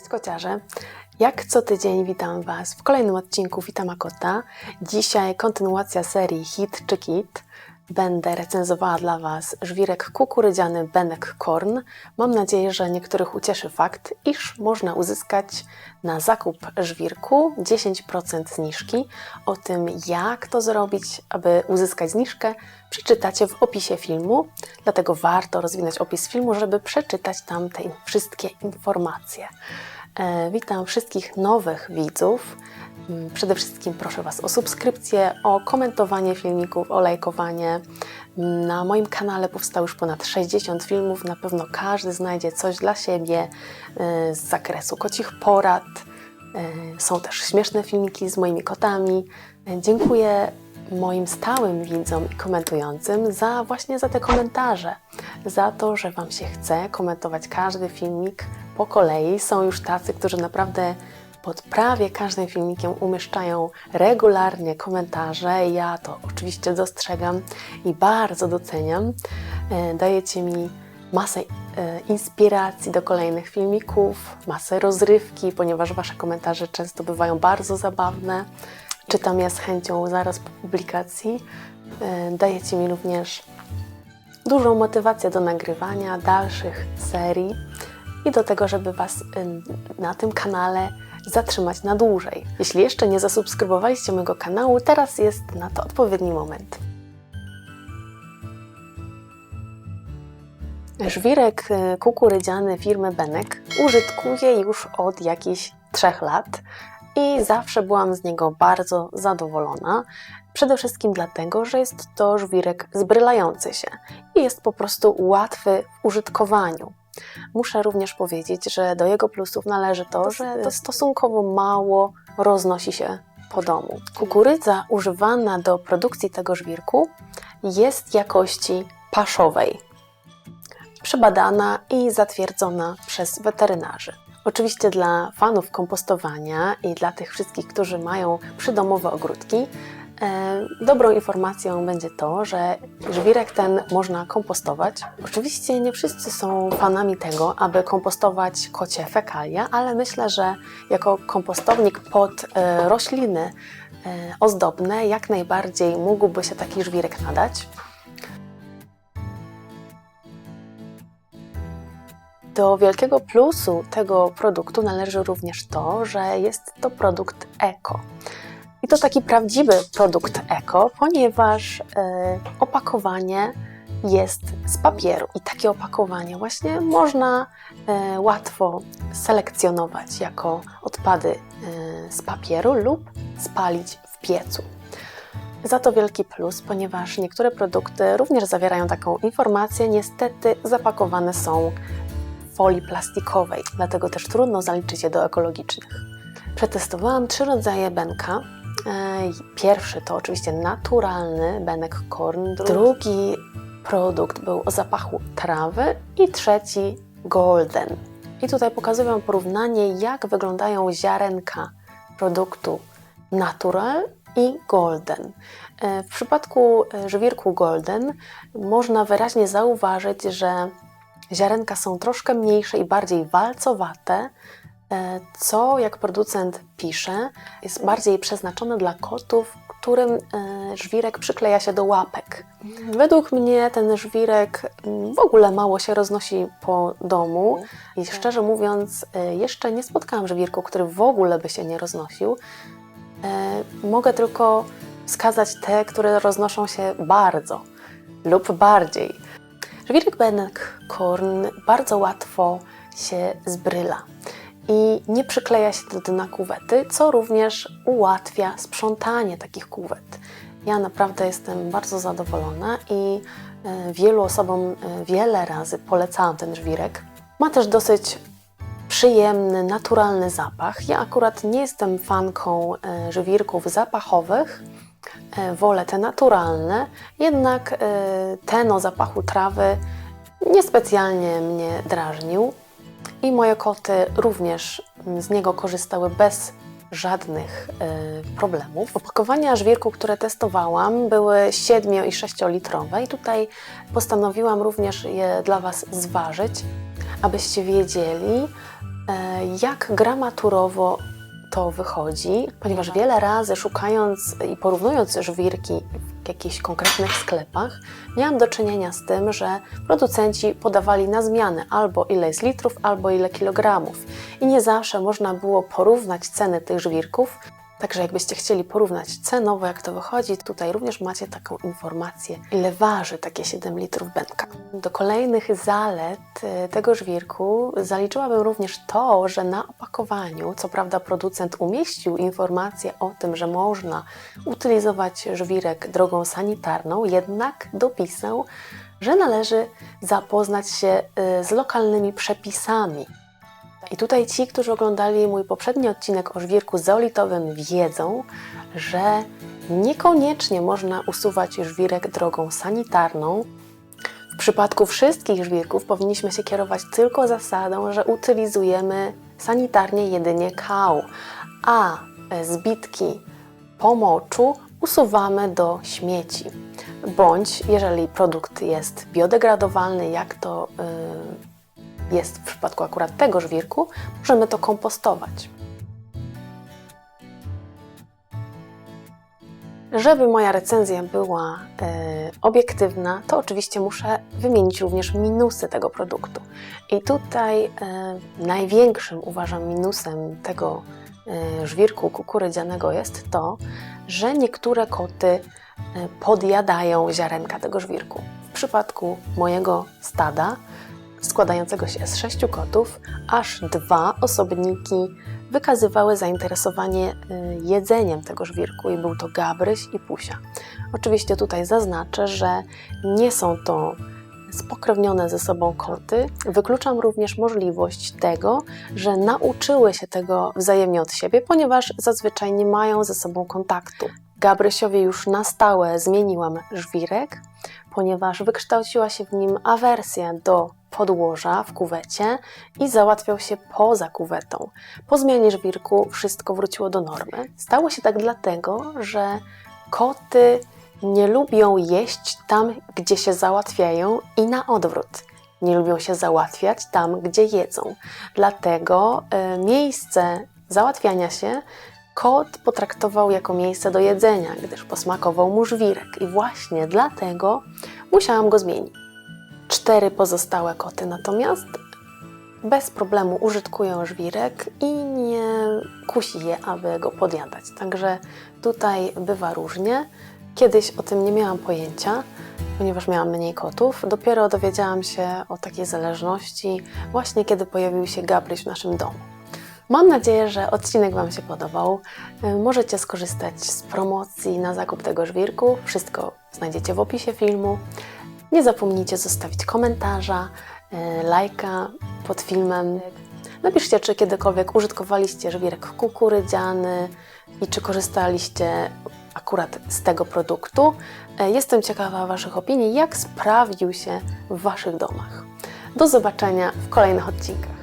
Cześć kociarze! Jak co tydzień witam Was w kolejnym odcinku Witama Kota. Dzisiaj kontynuacja serii Hit czy Kit. Będę recenzowała dla Was żwirek kukurydziany Benek Korn. Mam nadzieję, że niektórych ucieszy fakt, iż można uzyskać na zakup żwirku 10% zniżki. O tym, jak to zrobić, aby uzyskać zniżkę, przeczytacie w opisie filmu. Dlatego warto rozwinąć opis filmu, żeby przeczytać tam te wszystkie informacje. E, Witam wszystkich nowych widzów. Przede wszystkim proszę Was o subskrypcję, o komentowanie filmików, o lajkowanie. Na moim kanale powstało już ponad 60 filmów. Na pewno każdy znajdzie coś dla siebie e, z zakresu kocich porad. E, Są też śmieszne filmiki z moimi kotami. Dziękuję moim stałym widzom i komentującym za właśnie za te komentarze, za to, że Wam się chce komentować każdy filmik po kolei. Są już tacy, którzy naprawdę pod prawie każdym filmikiem umieszczają regularnie komentarze. Ja to oczywiście dostrzegam i bardzo doceniam. E, Dajecie mi masę e, inspiracji do kolejnych filmików, masę rozrywki, ponieważ Wasze komentarze często bywają bardzo zabawne. Czytam je z chęcią zaraz po publikacji. E, Dajecie mi również dużą motywację do nagrywania dalszych serii i do tego, żeby Was ym, na tym kanale zatrzymać na dłużej. Jeśli jeszcze nie zasubskrybowaliście mojego kanału, teraz jest na to odpowiedni moment. Żwirek y, kukurydziany firmy Benek użytkuję już od jakichś trzech lat i zawsze byłam z niego bardzo zadowolona. Przede wszystkim dlatego, że jest to żwirek zbrylający się i jest po prostu łatwy w użytkowaniu. Muszę również powiedzieć, że do jego plusów należy to, że to stosunkowo mało roznosi się po domu. Kukurydza używana do produkcji tego żwirku jest jakości paszowej, przebadana i zatwierdzona przez weterynarzy. Oczywiście dla fanów kompostowania i dla tych wszystkich, którzy mają przydomowe ogródki, dobrą informacją będzie to, że żwirek ten można kompostować. Oczywiście nie wszyscy są fanami tego, aby kompostować kocie fekalia, ale myślę, że jako kompostownik pod e, rośliny e, ozdobne jak najbardziej mógłby się taki żwirek nadać. Do wielkiego plusu tego produktu należy również to, że jest to produkt eko. I to taki prawdziwy produkt eko, ponieważ e, opakowanie jest z papieru. I takie opakowanie właśnie można e, łatwo selekcjonować jako odpady e, z papieru lub spalić w piecu. Za to wielki plus, ponieważ niektóre produkty również zawierają taką informację, niestety zapakowane są folii plastikowej, dlatego też trudno zaliczyć je do ekologicznych. Przetestowałam trzy rodzaje benka. E, Pierwszy to oczywiście naturalny benek korn, drugi produkt był o zapachu trawy i trzeci golden. I tutaj pokazuję porównanie, jak wyglądają ziarenka produktu natural i golden. E, W przypadku e, żwirku golden można wyraźnie zauważyć, że Ziarenka są troszkę mniejsze i bardziej walcowate, co, jak producent pisze, jest bardziej przeznaczone dla kotów, którym e, żwirek przykleja się do łapek. Według mnie ten żwirek mm, w ogóle mało się roznosi po domu i szczerze mówiąc, e, jeszcze nie spotkałam żwirku, który w ogóle by się nie roznosił. Mogę tylko wskazać te, które roznoszą się bardzo lub bardziej. Żwirek benek korn bardzo łatwo się zbryla i nie przykleja się do dna kuwety, co również ułatwia sprzątanie takich kuwet. Ja naprawdę jestem bardzo zadowolona i e, wielu osobom e, wiele razy polecałam ten żwirek. Ma też dosyć przyjemny, naturalny zapach. Ja akurat nie jestem fanką e, żwirków zapachowych, wolę te naturalne, jednak ten o zapachu trawy niespecjalnie mnie drażnił i moje koty również z niego korzystały bez żadnych e, problemów. Opakowania żwirku, które testowałam, były 7 i 6 litrowe i tutaj postanowiłam również je dla Was zważyć, abyście wiedzieli, e, jak gramaturowo to wychodzi, ponieważ wiele razy szukając i porównując żwirki jakichś konkretnych sklepach, miałam do czynienia z tym, że producenci podawali na zmianę albo ile jest litrów, albo ile kilogramów. I nie zawsze można było porównać ceny tych żwirków. Także jakbyście chcieli porównać cenowo, jak to wychodzi, tutaj również macie taką informację, ile waży takie 7 litrów bęka. Do kolejnych zalet y, tego żwirku zaliczyłabym również to, że na opakowaniu, co prawda producent umieścił informację o tym, że można utylizować żwirek drogą sanitarną, jednak dopisał, że należy zapoznać się y, z lokalnymi przepisami i tutaj ci, którzy oglądali mój poprzedni odcinek o żwirku zeolitowym, wiedzą, że niekoniecznie można usuwać żwirek drogą sanitarną. W przypadku wszystkich żwirków powinniśmy się kierować tylko zasadą, że utylizujemy sanitarnie jedynie kał, a zbitki po moczu usuwamy do śmieci. Bądź jeżeli produkt jest biodegradowalny, jak to yy, jest w przypadku akurat tego żwirku, możemy to kompostować. Żeby moja recenzja była e, obiektywna, to oczywiście muszę wymienić również minusy tego produktu. I tutaj e, największym uważam minusem tego e, żwirku kukurydzianego jest to, że niektóre koty podjadają ziarenka tego żwirku. W przypadku mojego stada składającego się z sześciu kotów, aż dwa osobniki wykazywały zainteresowanie y, jedzeniem tego żwirku i był to Gabryś i Pusia. Oczywiście tutaj zaznaczę, że nie są to spokrewnione ze sobą koty. Wykluczam również możliwość tego, że nauczyły się tego wzajemnie od siebie, ponieważ zazwyczaj nie mają ze sobą kontaktu. Gabrysiowi już na stałe zmieniłam żwirek, ponieważ wykształciła się w nim awersja do podłoża w kuwecie i załatwiał się poza kuwetą. Po zmianie żwirku wszystko wróciło do normy. Stało się tak dlatego, że koty nie lubią jeść tam, gdzie się załatwiają i na odwrót. Nie lubią się załatwiać tam, gdzie jedzą. Dlatego y, miejsce załatwiania się kot potraktował jako miejsce do jedzenia, gdyż posmakował mu żwirek i właśnie dlatego musiałam go zmienić. Cztery pozostałe koty natomiast bez problemu użytkują żwirek i nie kusi je, aby go podjadać. Także tutaj bywa różnie. Kiedyś o tym nie miałam pojęcia, ponieważ miałam mniej kotów. Dopiero dowiedziałam się o takiej zależności właśnie kiedy pojawił się Gabryś w naszym domu. Mam nadzieję, że odcinek Wam się podobał. Możecie skorzystać z promocji na zakup tego żwirku. Wszystko znajdziecie w opisie filmu. Nie zapomnijcie zostawić komentarza, e, lajka pod filmem. Napiszcie, czy kiedykolwiek użytkowaliście żwirek kukurydziany i czy korzystaliście akurat z tego produktu. E, jestem ciekawa Waszych opinii, jak sprawdził się w Waszych domach. Do zobaczenia w kolejnych odcinkach.